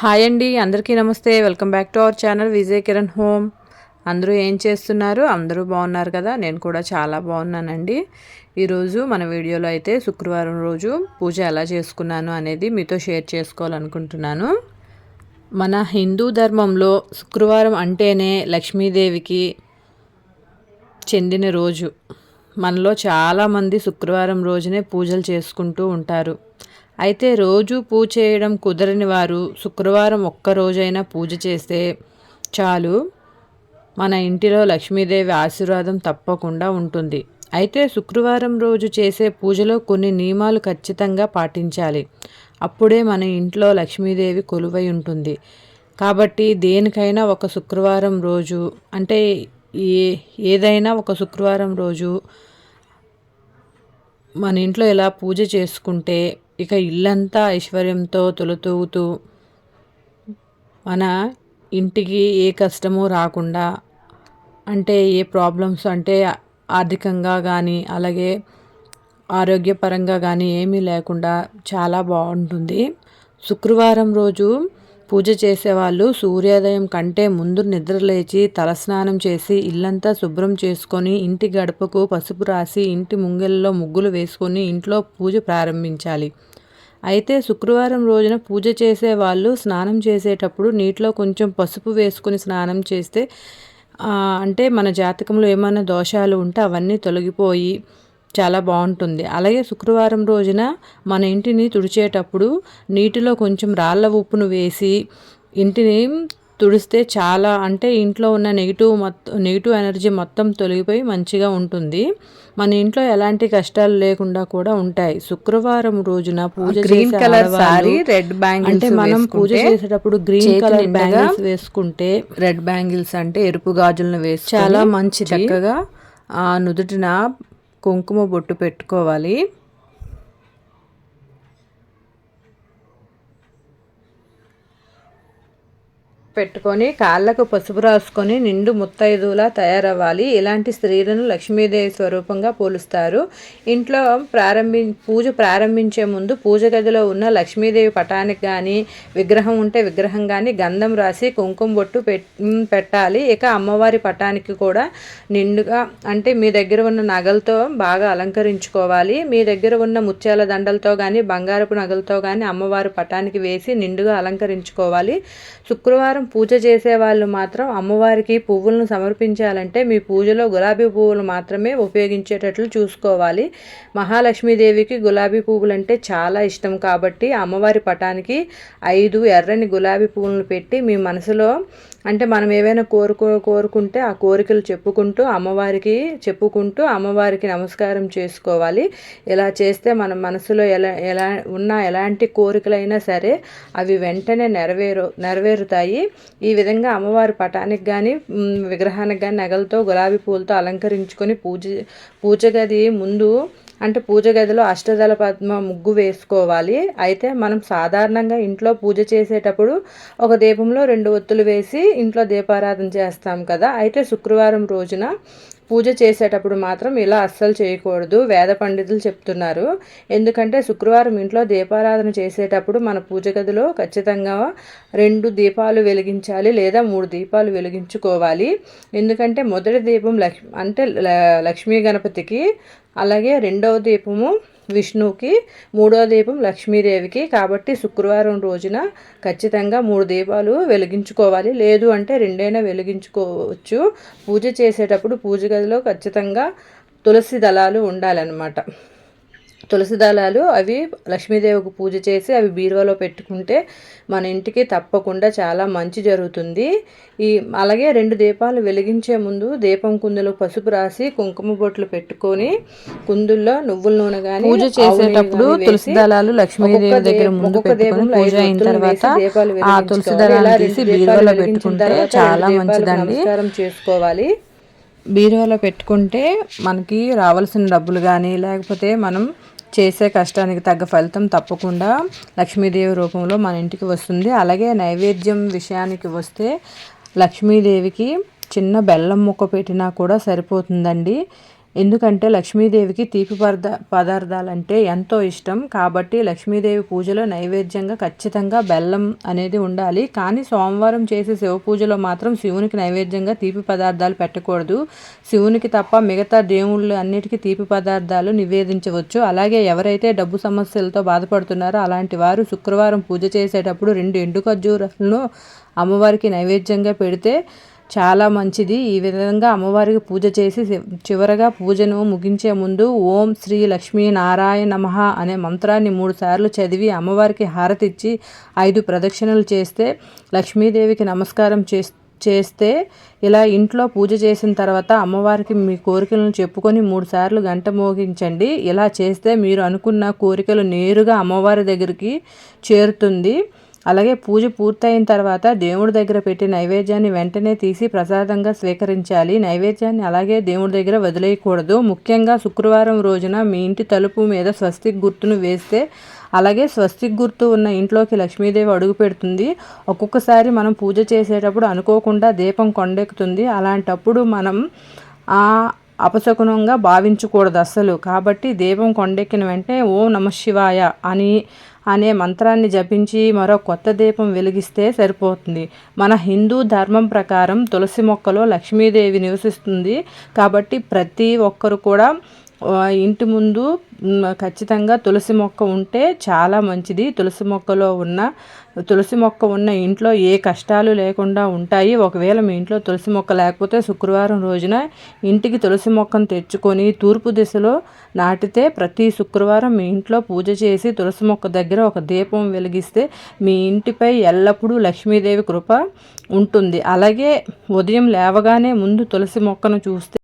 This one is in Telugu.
హాయ్ అండి అందరికీ నమస్తే. Welcome back to our channel Vijay Kiran home. అందరూ ఏం చేస్తున్నారు? అందరూ బాగున్నారు కదా? నేను కూడా చాలా బాగున్నానండి. ఈరోజు మన వీడియోలో అయితే శుక్రవారం రోజు పూజ ఎలా చేసుకున్నాను అనేది మీతో షేర్ చేసుకోవాలనుకుంటున్నాను. మన హిందూ ధర్మంలో శుక్రవారం అంటేనే లక్ష్మీదేవికి చెందిన రోజు. మనలో చాలామంది శుక్రవారం రోజునే పూజలు చేసుకుంటూ ఉంటారు. అయితే రోజు పూజ చేయడం కుదరని వారు శుక్రవారం ఒక్క రోజైనా పూజ చేస్తే చాలు. మన ఇంటిలో లక్ష్మీదేవి ఆశీర్వాదం తప్పకుండా ఉంటుంది. అయితే శుక్రవారం రోజు చేసే పూజలో కొన్ని నియమాలు ఖచ్చితంగా పాటించాలి. అప్పుడే మన ఇంట్లో లక్ష్మీదేవి కొలువై ఉంటుంది. కాబట్టి దేనికైనా ఒక శుక్రవారం రోజు అంటే ఏ ఏదైనా ఒక శుక్రవారం రోజు మన ఇంట్లో ఇలా పూజ చేసుకుంటే ఇక ఇల్లంతా ఐశ్వర్యంతో తొలుతూగుతూ మన ఇంటికి ఏ కష్టము రాకుండా అంటే ఏ ప్రాబ్లమ్స్ అంటే ఆర్థికంగా కానీ అలాగే ఆరోగ్యపరంగా కానీ ఏమీ లేకుండా చాలా బాగుంటుంది. శుక్రవారం రోజు పూజ చేసేవాళ్ళు సూర్యోదయం కంటే ముందు నిద్రలేచి తలస్నానం చేసి ఇల్లంతా శుభ్రం చేసుకొని ఇంటి గడపకు పసుపు రాసి ఇంటి ముంగెల్లో ముగ్గులు వేసుకొని ఇంట్లో పూజ ప్రారంభించాలి. అయితే శుక్రవారం రోజున పూజ చేసే వాళ్ళు స్నానం చేసేటప్పుడు నీటిలో కొంచెం పసుపు వేసుకొని స్నానం చేస్తే అంటే మన జాతకంలో ఏమైనా దోషాలు ఉంటే అవన్నీ తొలగిపోయి చాలా బాగుంటుంది. అలాగే శుక్రవారం రోజున మన ఇంటిని తుడిచేటప్పుడు నీటిలో కొంచెం రాళ్ళ ఉప్పును వేసి ఇంటిని తుడిస్తే చాలా అంటే ఇంట్లో ఉన్న నెగిటివ్ మొత్తం నెగిటివ్ ఎనర్జీ మొత్తం తొలగిపోయి మంచిగా ఉంటుంది. మన ఇంట్లో ఎలాంటి కష్టాలు లేకుండా కూడా ఉంటాయి. శుక్రవారం రోజున పూజ green colour sorry red bangles అంటే మనం పూజ చేసేటప్పుడు గ్రీన్ కలర్ బ్యాంగిల్స్ వేసుకుంటే రెడ్ బ్యాంగిల్స్ అంటే ఎరుపు గాజులను వేసి చాలా మంచి చక్కగా ఆ నుదుటిన కుంకుమ బొట్టు పెట్టుకోవాలి. పెట్టుకొని కాళ్ళకు పసుపు రాసుకొని నిండు ముత్తైదులా తయారవ్వాలి. ఇలాంటి స్త్రీలను లక్ష్మీదేవి స్వరూపంగా పోలుస్తారు. ఇంట్లో ప్రారంభి పూజ ప్రారంభించే ముందు పూజ గదిలో ఉన్న లక్ష్మీదేవి పటానికి కానీ విగ్రహం ఉంటే విగ్రహం కానీ గంధం రాసి కుంకుమ బొట్టు పెట్టాలి. ఇక అమ్మవారి పటానికి కూడా నిండుగా అంటే మీ దగ్గర ఉన్న నగలతో బాగా అలంకరించుకోవాలి. మీ దగ్గర ఉన్న ముత్యాల దండలతో కానీ బంగారపు నగలతో కానీ అమ్మవారి పటానికి వేసి నిండుగా అలంకరించుకోవాలి. శుక్రవారం పూజ చేసే వాళ్ళు మాత్రం అమ్మవారికి పువ్వులను సమర్పించాలంటే మీ పూజలో గులాబీ పువ్వులు మాత్రమే ఉపయోగించేటట్లు చూసుకోవాలి. మహాలక్ష్మీదేవికి గులాబీ పువ్వులు అంటే చాలా ఇష్టం కాబట్టి అమ్మవారి పటానికి ఐదు ఎర్రని గులాబీ పువ్వులను పెట్టి మీ మనసులో అంటే మనం ఏవైనా కోరుకో కోరుకుంటే ఆ కోరికలు చెప్పుకుంటూ అమ్మవారికి చెప్పుకుంటూ అమ్మవారికి నమస్కారం చేసుకోవాలి. ఇలా చేస్తే మన మనసులో ఎలా ఎలా ఉన్న ఎలాంటి కోరికలైనా సరే అవి వెంటనే నెరవేరు నెరవేరుతాయి. ఈ విధంగా అమ్మవారి పటానికి కానీ విగ్రహానికి కానీ నగలతో గులాబీ పూలతో అలంకరించుకొని పూజ పూజ గది ముందు అంటే పూజ గదిలో అష్టదళ పద్మ ముగ్గు వేసుకోవాలి. అయితే మనం సాధారణంగా ఇంట్లో పూజ చేసేటప్పుడు ఒక దీపంలో రెండు ఒత్తులు వేసి ఇంట్లో దీపారాధన చేస్తాం కదా. అయితే శుక్రవారం రోజున పూజ చేసేటప్పుడు మాత్రం ఇలా అస్సలు చేయకూడదు. వేద పండితులు చెప్తున్నారు. ఎందుకంటే శుక్రవారం ఇంట్లో దీపారాధన చేసేటప్పుడు మన పూజ గదిలో ఖచ్చితంగా రెండు దీపాలు వెలిగించాలి లేదా మూడు దీపాలు వెలిగించుకోవాలి. ఎందుకంటే మొదటి దీపం లక్ష్మి అంటే లక్ష్మీ గణపతికి అలాగే రెండవ దీపము విష్ణువుకి మూడో దీపం లక్ష్మీదేవికి. కాబట్టి శుక్రవారం రోజున ఖచ్చితంగా మూడు దీపాలు వెలిగించుకోవాలి. లేదు అంటే రెండైనా వెలిగించుకోవచ్చు. పూజ చేసేటప్పుడు పూజ గదిలో ఖచ్చితంగా తులసి దళాలు ఉండాలన్నమాట. తులసి దళాలు అవి లక్ష్మీదేవికి పూజ చేసి అవి బీరువాలో పెట్టుకుంటే మన ఇంటికి తప్పకుండా చాలా మంచి జరుగుతుంది. ఈ అలాగే రెండు దీపాలు వెలిగించే ముందు దీపం కుందులో పసుపు రాసి కుంకుమ బొట్లు పెట్టుకొని కుందుల్లో నువ్వుల నూనె కానీ పూజ చేసేటప్పుడు తులసి దళాలు లక్ష్మీదేవి దగ్గర ముందు పెట్టుకొని పూజ అయిన తర్వాత ఆ తులసి దళాలు తీసి బీరువాలో పెట్టుకుంటే చాలా మంచిదండి. చేసుకోవాలి. బీరువాలో పెట్టుకుంటే మనకి రావాల్సిన డబ్బులు కానీ లేకపోతే మనం చేసే కష్టానికి తగ్గ ఫలితం తప్పకుండా లక్ష్మీదేవి రూపంలో మన ఇంటికి వస్తుంది. అలాగే నైవేద్యం విషయానికి వస్తే లక్ష్మీదేవికి చిన్న బెల్లం ముక్క పెట్టినా కూడా సరిపోతుందండి. ఎందుకంటే లక్ష్మీదేవికి తీపి పద పదార్థాలంటే ఎంతో ఇష్టం. కాబట్టి లక్ష్మీదేవి పూజలో నైవేద్యంగా ఖచ్చితంగా బెల్లం అనేది ఉండాలి. కానీ సోమవారం చేసే శివ పూజలో మాత్రం శివునికి నైవేద్యంగా తీపి పదార్థాలు పెట్టకూడదు. శివునికి తప్ప మిగతా దేవుళ్ళు అన్నిటికీ తీపి పదార్థాలు నివేదించవచ్చు. అలాగే ఎవరైతే డబ్బు సమస్యలతో బాధపడుతున్నారో అలాంటి వారు శుక్రవారం పూజ చేసేటప్పుడు రెండు ఎండు ఖర్జూరాలను అమ్మవారికి నైవేద్యంగా పెడితే చాలా మంచిది. ఈ విధంగా అమ్మవారికి పూజ చేసి చివరగా పూజను ముగించే ముందు ఓం శ్రీ లక్ష్మీ నారాయణ నమ అనే మంత్రాన్ని మూడు సార్లు చదివి అమ్మవారికి హారతిచ్చి ఐదు ప్రదక్షిణలు చేస్తే లక్ష్మీదేవికి నమస్కారం చేస్తే చేస్తే ఇలా ఇంట్లో పూజ చేసిన తర్వాత అమ్మవారికి మీ కోరికలను చెప్పుకొని మూడు సార్లు గంట మోగించండి. ఇలా చేస్తే మీరు అనుకున్న కోరికలు నేరుగా అమ్మవారి దగ్గరికి చేరుతుంది. అలాగే పూజ పూర్తయిన తర్వాత దేవుడి దగ్గర పెట్టి నైవేద్యాన్ని వెంటనే తీసి ప్రసాదంగా స్వీకరించాలి. నైవేద్యాన్ని అలాగే దేవుడి దగ్గర వదిలేయకూడదు. ముఖ్యంగా శుక్రవారం రోజున మీ ఇంటి తలుపు మీద స్వస్తిక్ గుర్తును వేస్తే అలాగే స్వస్తిక్ గుర్తు ఉన్న ఇంట్లోకి లక్ష్మీదేవి అడుగు పెడుతుంది. ఒక్కొక్కసారి మనం పూజ చేసేటప్పుడు అనుకోకుండా దీపం కొండెక్కుతుంది. అలాంటప్పుడు మనం ఆ అపశకునంగా భావించకూడదు అస్సలు. కాబట్టి దీపం కొండెక్కిన వెంటనే ఓం నమ శివాయ అని అనే మంత్రాన్ని జపించి మరో కొత్త దీపం వెలిగిస్తే సరిపోతుంది. మన హిందూ ధర్మం ప్రకారం తులసి మొక్కలో లక్ష్మీదేవి నివసిస్తుంది. కాబట్టి ప్రతి ఒక్కరు కూడా ఇంటి ముందు ఖచ్చితంగా తులసి మొక్క ఉంటే చాలా మంచిది. తులసి మొక్కలో ఉన్న తులసి మొక్క ఉన్న ఇంట్లో ఏ కష్టాలు లేకుండా ఉంటాయి. ఒకవేళ మీ ఇంట్లో తులసి మొక్క లేకపోతే శుక్రవారం రోజున ఇంటికి తులసి మొక్కను తెచ్చుకొని తూర్పు దిశలో నాటితే ప్రతి శుక్రవారం మీ ఇంట్లో పూజ చేసి తులసి మొక్క దగ్గర ఒక దీపం వెలిగిస్తే మీ ఇంటిపై ఎల్లప్పుడూ లక్ష్మీదేవి కృప ఉంటుంది. అలాగే ఉదయం లేవగానే ముందు తులసి మొక్కను చూస్తే